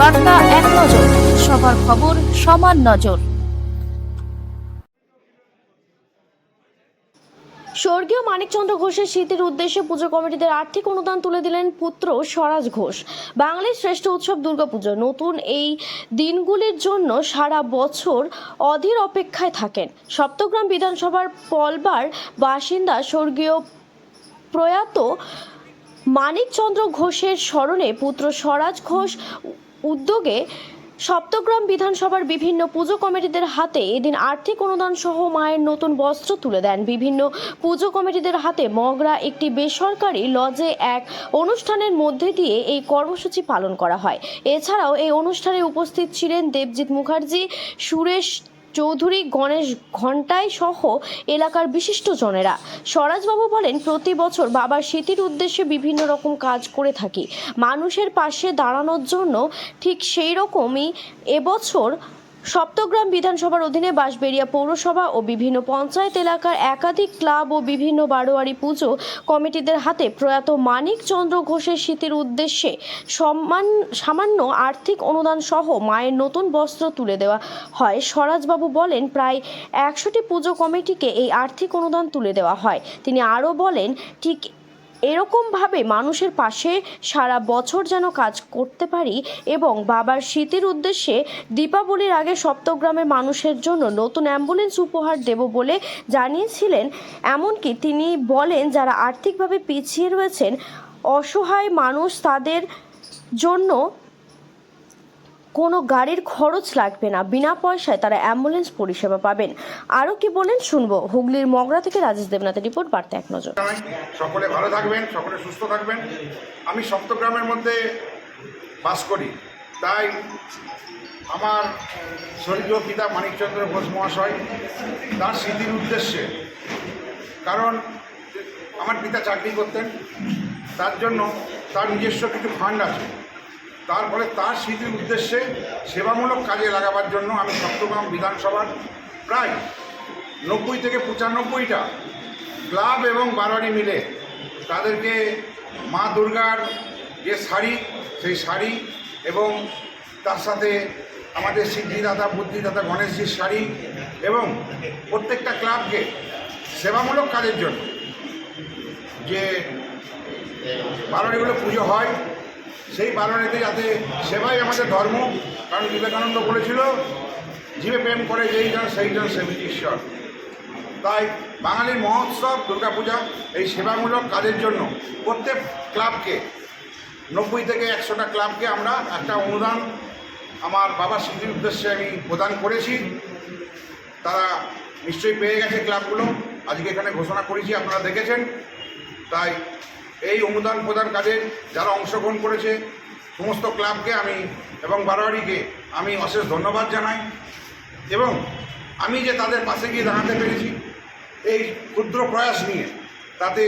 বার্তা এক নজর, সবার খবর সমান নজর। স্বর্গীয় মানিকচন্দ্র ঘোষের স্মৃতির উদ্দেশ্যে পুজো কমিটিদের আর্থিক অনুদান তুলে দিলেন পুত্র স্বরাজ ঘোষ। বাঙালির শ্রেষ্ঠ উৎসব দুর্গাপুজো। নতুন এই দিনগুলির জন্য সারা বছর অধীর অপেক্ষায় থাকেন। সপ্তগ্রাম বিধানসভার পলবার বাসিন্দা স্বর্গীয় প্রয়াত মানিকচন্দ্র ঘোষের স্মরণে পুত্র স্বরাজ ঘোষ উদ্যোগে সপ্তগ্রাম বিধানসভার বিভিন্ন পুজো কমিটিদের হাতে এদিন আর্থিক অনুদান সহ মায়ের নতুন বস্ত্র তুলে দেন। বিভিন্ন পুজো কমিটিদের হাতে মগরা একটি বেসরকারি লজে এক অনুষ্ঠানের মধ্যে দিয়ে এই কর্মসূচি পালন করা হয়। এছাড়াও এই অনুষ্ঠানে উপস্থিত ছিলেন দেবজিৎ মুখার্জি, সুরেশ চৌধুরী গণেশ ঘণ্টায় সহ এলাকার বিশিষ্ট জনেরা। স্বরাজবাবু বলেন, প্রতি বছর বাবার স্মৃতির উদ্দেশ্যে বিভিন্ন রকম কাজ করে থাকি। মানুষের পাশে দাঁড়ানোর জন্য ঠিক সেই রকমই এবছর সপ্তগ্রাম বিধানসভার অধীনে বাঁশবেড়িয়া পৌরসভা ও বিভিন্ন পঞ্চায়েত এলাকার একাধিক ক্লাব ও বিভিন্ন বারোয়ারি পুজো কমিটিদের হাতে প্রয়াত মানিক চন্দ্র ঘোষের স্মৃতির উদ্দেশ্যে সম্মান, সামান্য আর্থিক অনুদান সহ মায়ের নতুন বস্ত্র তুলে দেওয়া হয়। স্বরাজবাবু বলেন, প্রায় একশোটি পুজো কমিটিকে এই আর্থিক অনুদান তুলে দেওয়া হয়। তিনি আরও বলেন, ঠিক এরকমভাবে মানুষের পাশে সারা বছর যেন কাজ করতে পারি এবং বাবার স্মৃতির উদ্দেশ্যে দীপাবলির আগে সপ্তগ্রামের মানুষের জন্য নতুন অ্যাম্বুলেন্স উপহার দেব বলে জানিয়েছিলেন। এমনকি তিনি বলেন, যারা আর্থিকভাবে পিছিয়ে রয়েছেন, অসহায় মানুষ তাদের জন্য কোনো গাড়ির খরচ লাগবে না। বিনা পয়সায় তারা অ্যাম্বুলেন্স পরিষেবা পাবেন। আরও কি বলেন শুনব। হুগলির মগরা থেকে রাজেশ দেবনাথের রিপোর্ট, বার্তা এক নজর। সকলে ভালো থাকবেন, সকলে সুস্থ থাকবেন। আমি সপ্তগ্রামের মধ্যে বাস করি। তাই আমার স্বর্গীয় পিতা মানিকচন্দ্র ঘোষ মহাশয় তার স্মৃতির উদ্দেশ্যে, কারণ আমার পিতা চাকরি করতেন, তার জন্য তার নিজস্ব কিছু ফান্ড আছে। তারপরে তার স্মৃতির উদ্দেশ্যে সেবামূলক কাজে লাগাবার জন্য আমি সপ্তগ্রাম বিধানসভার প্রায় নব্বই থেকে পঁচানব্বইটা ক্লাব এবং বারোয়ারি মিলে তাদেরকে মা দুর্গার যে শাড়ি, সেই শাড়ি এবং তার সাথে আমাদের সিদ্ধিদাতা, বুদ্ধিদাতা গণেশজির শাড়ি এবং প্রত্যেকটা ক্লাবকে সেবামূলক কাজের জন্য যে বারোয়ারিগুলো পুজো হয় সেই বারোয়ারিতে যাতে সেবাই আমাদের ধর্ম, কারণ বিবেকানন্দ বলেছিল, জীবে প্রেম করে যেই জন সেই জন সেবিত ঈশ্বর। তাই বাঙালির মহোৎসব, দুর্গাপূজা এই সেবামূলক কাজের জন্য প্রত্যেক ক্লাবকে, নব্বই থেকে একশোটা ক্লাবকে আমরা একটা অনুদান আমার বাবার স্মৃতির উদ্দেশ্যে আমি প্রদান করেছি। তারা নিশ্চয়ই পেয়ে গেছে ক্লাবগুলো। আজকে এখানে ঘোষণা করেছি, আপনারা দেখেছেন। তাই এই অনুদান প্রদান কাজে যারা অংশগ্রহণ করেছে, সমস্ত ক্লাবকে আমি এবং বারোয়ারিকে আমি অশেষ ধন্যবাদ জানাই। এবং আমি যে তাদের পাশে গিয়ে দাঁড়াতে পেরেছি, এই ক্ষুদ্র প্রয়াস নিয়ে, তাতে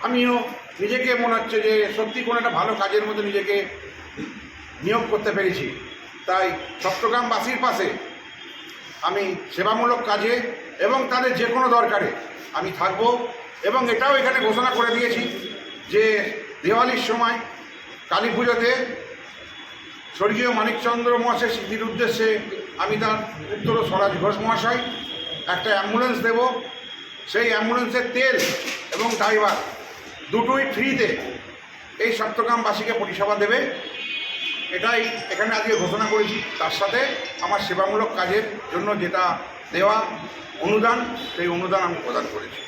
আমিও নিজেকে মনে হচ্ছে যে সত্যি কোনো একটা ভালো কাজের মধ্যে নিজেকে নিয়োগ করতে পেরেছি। তাই চট্টগ্রামবাসীর পাশে আমি সেবামূলক কাজে এবং তাদের যে কোনো দরকারে আমি থাকব এবং এটাও এখানে ঘোষণা করে দিয়েছি যে দেওয়ালির সময় কালী পুজোতে স্বর্গীয় মানিকচন্দ্র মহাশয় স্মৃতির উদ্দেশ্যে আমি তার উত্তর স্বরাজ ঘোষ মহাশয় একটা অ্যাম্বুলেন্স দেব। সেই অ্যাম্বুলেন্সের তেল এবং ড্রাইভার দুটোই ফ্রিতে এই সপ্তগ্রামবাসীকে পরিষেবা দেবে। এটাই এখানে আজকে ঘোষণা করেছি। তার সাথে আমার সেবামূলক কাজের জন্য যেটা দেওয়া অনুদান, সেই অনুদান আমি প্রদান করেছি।